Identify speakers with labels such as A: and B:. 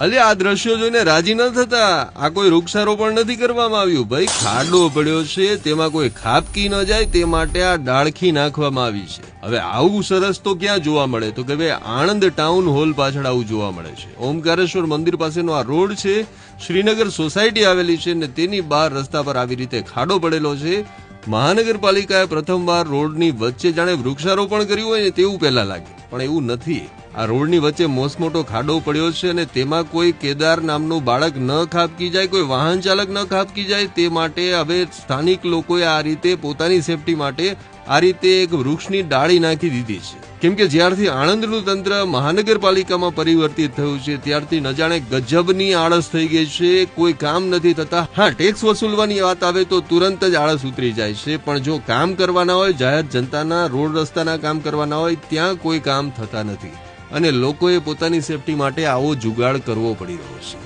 A: અલે, આ દ્રશ્યો જોઈને રાજી ન થતા. આ કોઈ વૃક્ષારોપણ નથી કરવામાં આવ્યું. ભાઈ, ખાડો પડ્યો છે, તેમાં કોઈ ખાપકી ન જાય, તે માટે આ ડાળખી નાખવામાં આવી છે. હવે આવું સરસ તો ક્યાં જોવા મળે? તો કે ભાઈ, આણંદ ટાઉન હોલ પાછળ આવું જોવા મળે છે. ઓમકારેશ્વર મંદિર પાસેનો આ રોડ છે, શ્રીનગર સોસાયટી આવેલી છે ને તેની બહાર રસ્તા પર આવી રીતે ખાડો પડેલો છે. મહાનગરપાલિકાએ પ્રથમવાર રોડની વચ્ચે જાણે વૃક્ષારોપણ કર્યું હોય ને તેવું પહેલા લાગે. પણ એવું નથી. આ રોડની વચ્ચે મોસમોટો ખાડો પડ્યો છે અને તેમાં કોઈ કેદાર નામનું બાળક ન ખાબકી જાય, કોઈ વાહન ચાલક ન ખાબકી જાય, તે માટે હવે સ્થાનિક લોકોએ આ રીતે પોતાની સેફટી માટે આ રીતે એક વૃક્ષની ડાળી નાખી દીધી છે. કેમ કે જ્યારથી આણંદનું તંત્ર મહાનગરપાલિકામાં પરિવર્તિત થયું છે, ત્યારથી ન જાણે ગજબની આળસ થઈ ગઈ છે, કોઈ કામ નથી થતા. હા, ટેક્સ વસૂલવાની વાત આવે તો તુરંત જ આળસ ઉતરી જાય છે, પણ જો કામ કરવાના હોય, જાહેર જનતાના રોડ રસ્તાના કામ કરવાના હોય, ત્યાં કોઈ કામ થતા નથી. અને લોકોએ પોતાની સેફટી માટે આવો જુગાડ કરવો પડી રહ્યો છે.